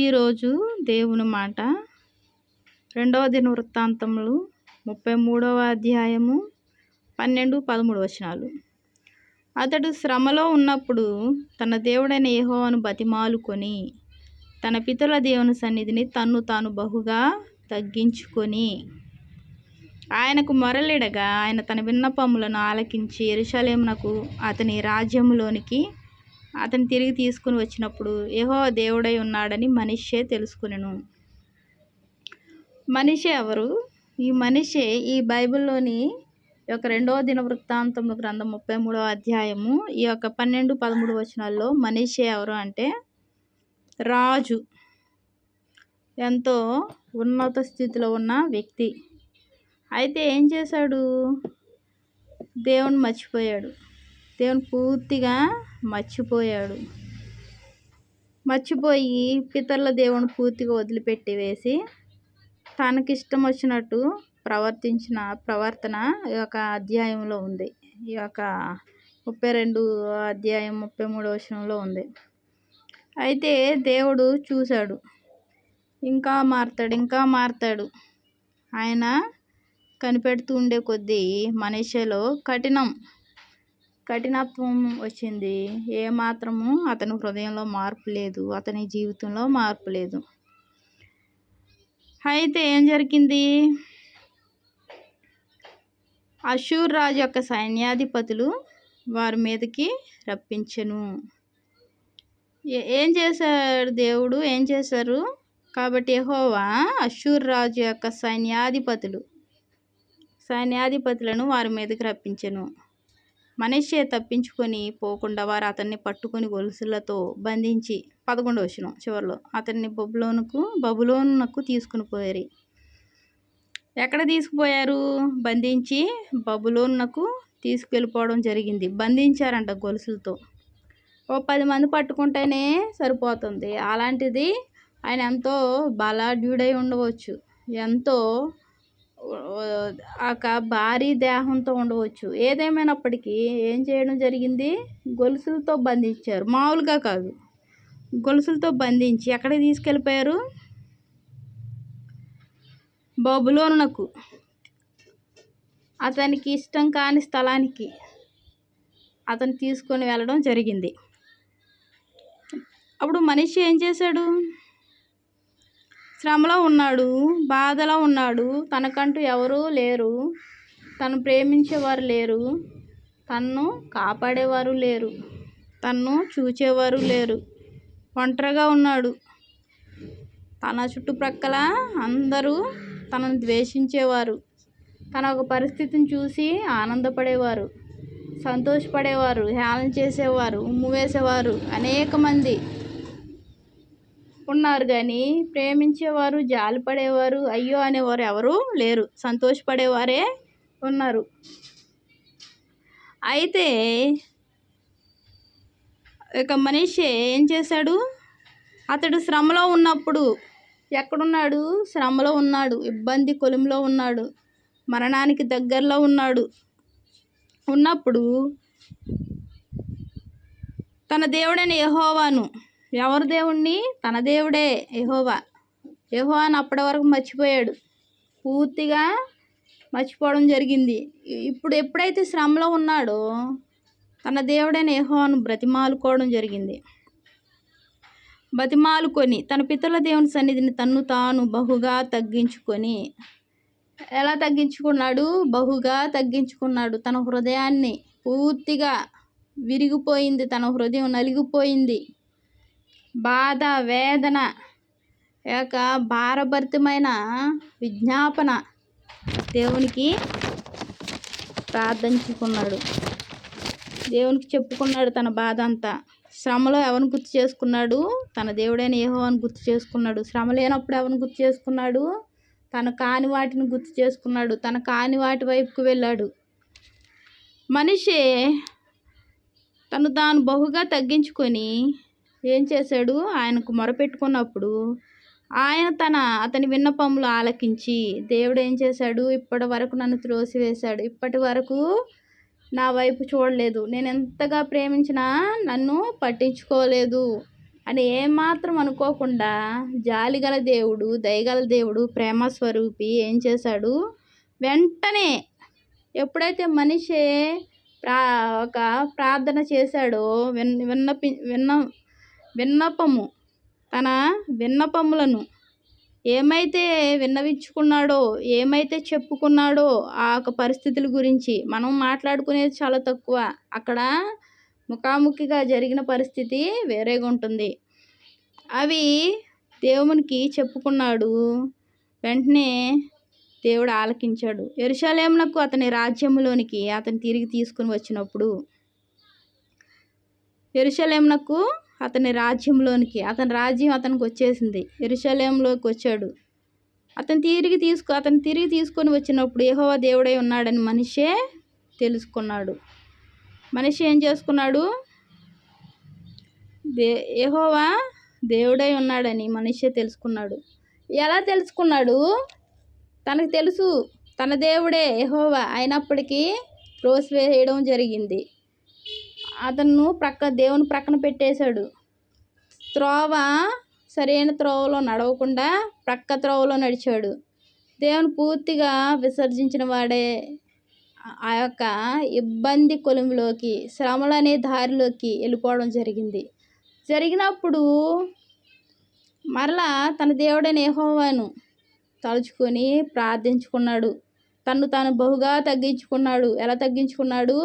ఈరోజు దేవుని మాట. రెండవ దిన వృత్తాంతములు ముప్పై మూడవ అధ్యాయము పన్నెండు పదమూడు వచనాలు. అతడు శ్రమలో ఉన్నప్పుడు తన దేవుడైన యెహోవాను బతిమాలుకొని తన పితల దేవుని సన్నిధిని తన్ను తాను బహుగా తగ్గించుకొని ఆయనకు మొరలిడగా ఆయన తన విన్నపములను ఆలకించి ఎరుషలేమునకు అతని రాజ్యములోనికి అతను తిరిగి తీసుకుని వచ్చినప్పుడు ఏహో దేవుడై ఉన్నాడని మనిషే తెలుసుకునేను. మనిషి ఎవరు? ఈ మనిషి ఈ బైబిల్లోని యొక్క రెండవ దిన వృత్తాంతము గ్రంథం ముప్పై మూడవ అధ్యాయము ఈ యొక్క పన్నెండు పదమూడు వచనాల్లో మనిషి ఎవరు అంటే రాజు. ఎంతో ఉన్నత స్థితిలో ఉన్న వ్యక్తి. అయితే ఏం చేశాడు? దేవుని మర్చిపోయాడు. దేవుని పూర్తిగా మర్చిపోయాడు. మర్చిపోయి పితరుల దేవుని పూర్తిగా వదిలిపెట్టి వేసి తనకిష్టం వచ్చినట్టు ప్రవర్తించిన ప్రవర్తన ఈ యొక్క అధ్యాయంలో ఉంది. ఈ యొక్క ముప్పై రెండు అధ్యాయం ముప్పై మూడు వచనంలో ఉంది. అయితే దేవుడు చూశాడు. ఇంకా మారుతాడు ఇంకా మారుతాడు. ఆయన కనిపెడుతూ ఉండే కొద్దీ మనిషిలో కఠినం కఠినత్వం వచ్చింది. ఏ మాత్రము అతని హృదయంలో మార్పు లేదు. అతని జీవితంలో మార్పు లేదు. అయితే ఏం జరిగింది? అషూర్ రాజు యొక్క సైన్యాధిపతులు వారి మీదకి రప్పించెను. ఏం చేశాడు దేవుడు? ఏం చేశారు? కాబట్టి యెహోవా అషూర్ రాజు యొక్క సైన్యాధిపతులు సైన్యాధిపతులను వారి మీదకి రప్పించను. మనిషి తప్పించుకొని పోకుండా వారు అతన్ని పట్టుకొని గొలుసులతో బంధించి పదకొండు వచ్చిన చివరిలో అతన్ని బబులోనుకు బబులోనునకు తీసుకుని పోయారు. ఎక్కడ తీసుకుపోయారు? బంధించి బబులోనునకు తీసుకెళ్ళిపోవడం జరిగింది. బంధించారంట గొలుసులతో. ఓ పది మంది పట్టుకుంటేనే సరిపోతుంది. అలాంటిది ఆయన ఎంతో బలాఢ్యుడై ఉండవచ్చు. ఎంతో ఒక భారీ దేహంతో ఉండవచ్చు. ఏదేమైనప్పటికీ ఏం చేయడం జరిగింది? గొలుసులతో బంధించారు. మామూలుగా కాదు. గొలుసులతో బంధించి ఎక్కడికి తీసుకెళ్ళిపోయారు? బబులోనునకు. అతనికి ఇష్టం కాని స్థలానికి అతను తీసుకొని వెళ్ళడం జరిగింది. అప్పుడు మనిషి ఏం చేశాడు? శ్రమలో ఉన్నాడు బాధలో ఉన్నాడు. తనకంటూ ఎవరూ లేరు. తను ప్రేమించేవారు లేరు. తన్ను కాపాడేవారు లేరు. తన్ను చూచేవారు లేరు. ఒంటరిగా ఉన్నాడు. తన చుట్టుప్రక్కల అందరూ తనను ద్వేషించేవారు. తన ఒక పరిస్థితిని చూసి ఆనందపడేవారు. సంతోషపడేవారు. హేళన చేసేవారు. ఉమ్ము వేసేవారు. అనేక మంది ఉన్నారు కానీ ప్రేమించేవారు జాలిపడేవారు అయ్యో అనేవారు ఎవరు లేరు. సంతోషపడేవారే ఉన్నారు. అయితే ఒక మనిషి ఏం చేశాడు? అతడు శ్రమలో ఉన్నప్పుడు ఎక్కడున్నాడు? శ్రమలో ఉన్నాడు. ఇబ్బంది కొలంలో ఉన్నాడు. మరణానికి దగ్గరలో ఉన్నాడు. ఉన్నప్పుడు తన దేవుడైన యహోవాను ఎవరి దేవుణ్ణి? తన దేవుడే యహోవా. యహోవాను అప్పటి వరకు మర్చిపోయాడు. పూర్తిగా మర్చిపోవడం జరిగింది. ఇప్పుడు ఎప్పుడైతే శ్రమలో ఉన్నాడో తన దేవుడైన యహోవాను బ్రతిమాలుకోవడం జరిగింది. బతిమాలుకొని తన పితల దేవుని సన్నిధిని తన్ను తాను బహుగా తగ్గించుకొని ఎలా తగ్గించుకున్నాడు? బహుగా తగ్గించుకున్నాడు. తన హృదయాన్ని పూర్తిగా విరిగిపోయింది. తన హృదయం నలిగిపోయింది. బాధ వేదన యొక్క భారభరితమైన విజ్ఞాపన దేవునికి ప్రార్థించుకున్నాడు. దేవునికి చెప్పుకున్నాడు తన బాధ అంతా. శ్రమలో ఎవరిని గుర్తు చేసుకున్నాడు? తన దేవుడైన ఏహోవాని గుర్తు చేసుకున్నాడు. శ్రమ లేనప్పుడు ఎవరిని గుర్తు చేసుకున్నాడు? తన కాని వాటిని గుర్తు చేసుకున్నాడు. తన కాని వాటి వైపుకు వెళ్ళాడు. మనిషి తను తాను బహుగా తగ్గించుకొని ఏం చేశాడు? ఆయనకు మొరపెట్టుకున్నప్పుడు ఆయన తన అతని విన్నపములు ఆలకించి దేవుడు ఏం చేశాడు? ఇప్పటి వరకు నన్ను త్రోసివేశాడు. ఇప్పటి వరకు నా వైపు చూడలేదు. నేను ఎంతగా ప్రేమించినా నన్ను పట్టించుకోలేదు అని ఏమాత్రం అనుకోకుండా జాలిగల దేవుడు దయగల దేవుడు ప్రేమ స్వరూపి ఏం చేశాడు? వెంటనే ఎప్పుడైతే మనిషి ప్రా ఒక ప్రార్థన చేశాడో విన్ విన్నపి విన్న విన్నపము. తన విన్నపములను ఏమైతే విన్నవించుకున్నాడో ఏమైతే చెప్పుకున్నాడో ఆ యొక్క పరిస్థితుల గురించి మనం మాట్లాడుకునేది చాలా తక్కువ. అక్కడ ముఖాముఖిగా జరిగిన పరిస్థితి వేరేగా ఉంటుంది. అవి దేవునికి చెప్పుకున్నాడు. వెంటనే దేవుడు ఆలకించాడు. ఎరుషలేమునకు అతని రాజ్యంలోనికి అతను తిరిగి తీసుకుని వచ్చినప్పుడు ఎరుషలేమునకు అతని రాజ్యంలోనికి అతని రాజ్యం అతనికి వచ్చేసింది. ఎరుషలేంలోకి వచ్చాడు. అతను తిరిగి తీసుకు అతను తిరిగి తీసుకొని వచ్చినప్పుడు ఏహోవా దేవుడై ఉన్నాడని మనిషే తెలుసుకున్నాడు. మనిషి ఏం చేసుకున్నాడు? దే ఏహోవా దేవుడై ఉన్నాడని మనిషే తెలుసుకున్నాడు. ఎలా తెలుసుకున్నాడు? తనకు తెలుసు తన దేవుడే ఏహోవా అయినప్పటికీ త్రోసివేయడం జరిగింది. అతను ప్రక్క దేవుని ప్రక్కన పెట్టేశాడు. త్రోవ సరైన త్రోవలో నడవకుండా ప్రక్క త్రోవలో నడిచాడు. దేవుని పూర్తిగా విసర్జించిన వాడే ఆ యొక్క ఇబ్బంది కొలిమిలోకి శ్రమలు అనే దారిలోకి వెళ్ళిపోవడం జరిగింది. జరిగినప్పుడు మరలా తన దేవుడైన ఏహోవాను తలుచుకొని ప్రార్థించుకున్నాడు. తను తాను బహుగా తగ్గించుకున్నాడు. ఎలా తగ్గించుకున్నాడు?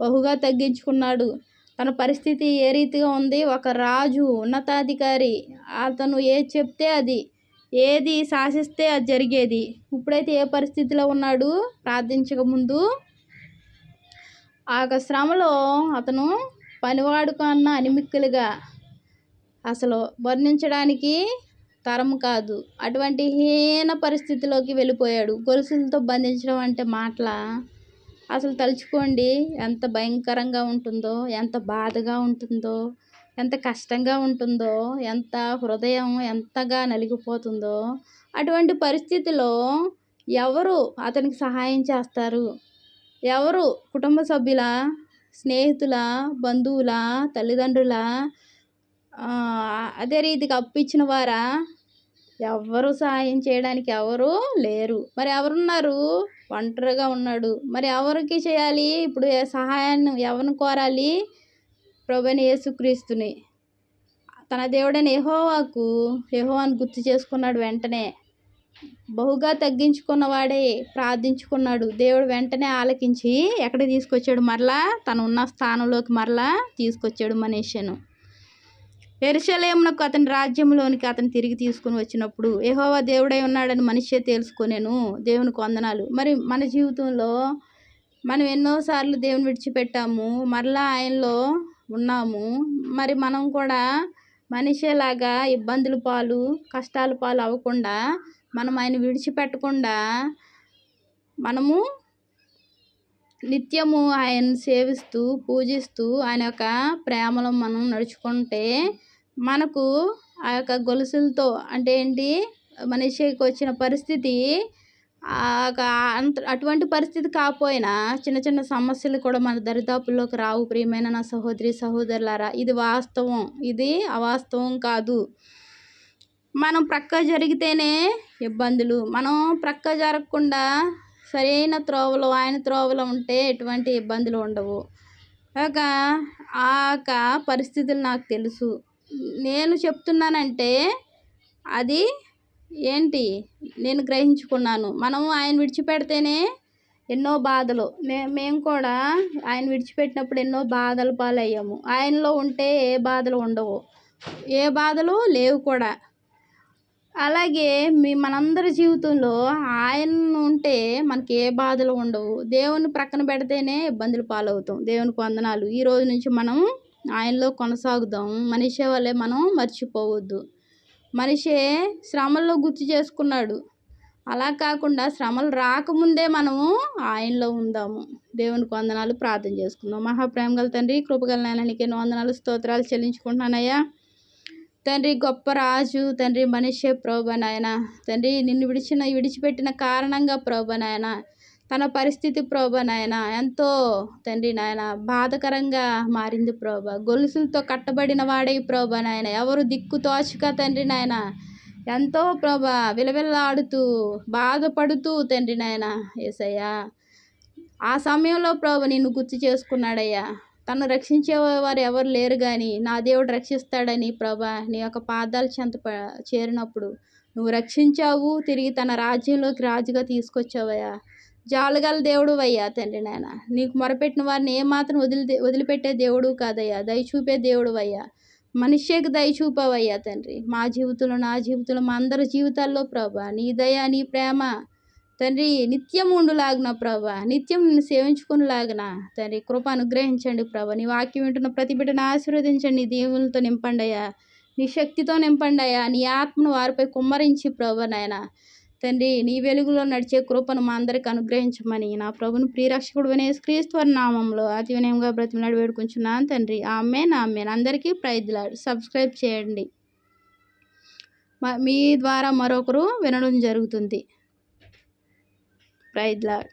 బహుగా తగ్గించుకున్నాడు. తన పరిస్థితి ఏ రీతిగా ఉంది? ఒక రాజు ఉన్నతాధికారి. అతను ఏది చెప్తే అది ఏది శాసిస్తే అది జరిగేది. ఇప్పుడైతే ఏ పరిస్థితిలో ఉన్నాడు? ప్రార్థించక ముందు. ఆ యొక్క శ్రమలో అతను పనివాడు కన్నా అనిమిక్కులుగా. అసలు వర్ణించడానికి తరం కాదు. అటువంటి హీన పరిస్థితిలోకి వెళ్ళిపోయాడు. గొలుసులతో బంధించడం అంటే మాటల? అసలు తలుచుకోండి ఎంత భయంకరంగా ఉంటుందో ఎంత బాధగా ఉంటుందో ఎంత కష్టంగా ఉంటుందో ఎంత హృదయం ఎంతగా నలిగిపోతుందో అటువంటి పరిస్థితిలో ఎవరు అతనికి సహాయం చేస్తారు? ఎవరు కుటుంబ సభ్యుల స్నేహితుల బంధువుల తల్లిదండ్రుల అదే రీతిగా అప్పిచ్చిన వారా? ఎవ్వరు సహాయం చేయడానికి ఎవరు లేరు. మరి ఎవరున్నారు? ఒంటరిగా ఉన్నాడు. మరి ఎవరికి చేయాలి? ఇప్పుడు సహాయాన్ని ఎవరిని కోరాలి? ప్రభుని యేసుక్రీస్తుని. తన దేవుడైన యెహోవాకు యెహోవాను గుర్తు చేసుకున్నాడు వెంటనే. బహుగా తగ్గించుకున్నవాడే ప్రార్థించుకున్నాడు. దేవుడు వెంటనే ఆలకించి ఎక్కడ తీసుకొచ్చాడు? మరలా తను ఉన్న స్థానంలోకి మరలా తీసుకొచ్చాడు మనీషను. ఎరుశలేమునకు అతని రాజ్యంలోనికి అతను తిరిగి తీసుకుని వచ్చినప్పుడు ఏహోవా దేవుడై ఉన్నాడని మనిషే తెలుసుకునేను. దేవునికి వందనాలు. మరి మన జీవితంలో మనం ఎన్నోసార్లు దేవుని విడిచిపెట్టాము మరలా ఆయనలో ఉన్నాము. మరి మనం కూడా మనిషేలాగా ఇబ్బందుల పాలు కష్టాల పాలు అవ్వకుండా మనం ఆయన విడిచిపెట్టకుండా మనము నిత్యము ఆయన సేవిస్తూ పూజిస్తూ ఆయన యొక్క ప్రేమలో మనం నడుచుకుంటే మనకు ఆ యొక్క గొలుసులతో అంటే ఏంటి? మనిషికి వచ్చిన పరిస్థితి ఆ యొక్క అంత అటువంటి పరిస్థితి కాకపోయినా చిన్న చిన్న సమస్యలు కూడా మన దరిదాపుల్లోకి రావు. ప్రియమైన నా సహోదరి సహోదరులారా ఇది వాస్తవం. ఇది అవాస్తవం కాదు. మనం ప్రక్క జరిగితేనే ఇబ్బందులు. మనం ప్రక్క జరగకుండా సరైన త్రోవలో ఆయన త్రోవలో ఉంటే ఎటువంటి ఇబ్బందులు ఉండవు. ఒక ఆ యొక్క పరిస్థితులు నాకు తెలుసు. నేను చెప్తున్నానంటే అది ఏంటి? నేను గ్రహించుకున్నాను. మనం ఆయన విడిచిపెడితేనే ఎన్నో బాధలు. మే మేము కూడా ఆయన విడిచిపెట్టినప్పుడు ఎన్నో బాధలు పాలయ్యాము. ఆయనలో ఉంటే ఏ బాధలు ఉండవు. ఏ బాధలు లేవు కూడా. అలాగే మీ మనందరి జీవితంలో ఆయన ఉంటే మనకి ఏ బాధలు ఉండవు. దేవుని ప్రక్కన పెడితేనే ఇబ్బందులు పాలవుతాం. దేవునికి వందనాలు. ఈ రోజు నుంచి మనం ఆయనలో కొనసాగుదాం. మనిషి వల్లే మనం మర్చిపోవద్దు. మనిషే శ్రమల్లో గుర్తు చేసుకున్నాడు. అలా కాకుండా శ్రమలు రాకముందే మనము ఆయనలో ఉందాము. దేవునికి వందనాలు. ప్రార్థన చేసుకుందాం. మహాప్రేమ గల తండ్రి కృపగల నాయననికి వందనాలు స్తోత్రాలు చెల్లించుకుంటున్నానయ్యా. తండ్రి గొప్ప రాజు తండ్రి మనిషే ప్రభు నాయన. తండ్రి నిన్ను విడిచిన విడిచిపెట్టిన కారణంగా ప్రభు నాయన. తన పరిస్థితి ప్రభా నాయన. ఎంతో తండ్రి నాయన బాధకరంగా మారింది ప్రోభ. గొలుసులతో కట్టబడిన వాడే ప్రభా నాయన. ఎవరు దిక్కు తోచక తండ్రి నాయన. ఎంతో ప్రభ విలవిల్లాడుతూ బాధపడుతూ తండ్రి నాయన ఏసయ్యా. ఆ సమయంలో ప్రభు నిన్ను గుర్తు చేసుకున్నాడయ్యా. తను రక్షించే వారు ఎవరు లేరు కానీ నా దేవుడు రక్షిస్తాడని ప్రభా నీ యొక్క పాదాలు చెంత చేరినప్పుడు నువ్వు రక్షించావు తిరిగి తన రాజ్యంలోకి రాజుగా తీసుకొచ్చావయ్యా. జాలగల దేవుడు అయ్యా తండ్రి నాయన. నీకు మొరపెట్టిన వారిని ఏమాత్రం వదిలి వదిలిపెట్టే దేవుడు కాదయ్యా. దయ చూపే దేవుడు అయ్యా మనిషికి దయచూపావయ్యా తండ్రి. మా జీవితంలో నా జీవితంలో మా అందరి జీవితాల్లో ప్రభా నీ దయ నీ ప్రేమ తండ్రి నిత్యం ఉండులాగున ప్రభా. నిత్యం నిన్ను సేవించుకునిలాగున. తండ్రి కృప అనుగ్రహించండి ప్రభా. నీ వాక్యం వింటున్న ప్రతి బిడ్డను ఆశీర్వదించండి. దేవులతో నింపండి అయ్యా నీ శక్తితో నింపండి అయ్యా నీ ఆత్మను వారిపై కుమ్మరించి ప్రభా నాయన. తండ్రి నీ వెలుగులో నడిచే కృపను మా అందరికి అనుగ్రహించమని నా ప్రభును ప్రియరక్షకుడు వినే క్రీస్తు నామంలో అతి వినయంగా బ్రతిమలాడి వేడుకుంటున్నాను తండ్రి. Amen amen. అందరికీ ప్రైజ్లాడు సబ్స్క్రైబ్ చేయండి. మీ ద్వారా మరొకరు వినడం జరుగుతుంది. ప్రైజ్లాడ్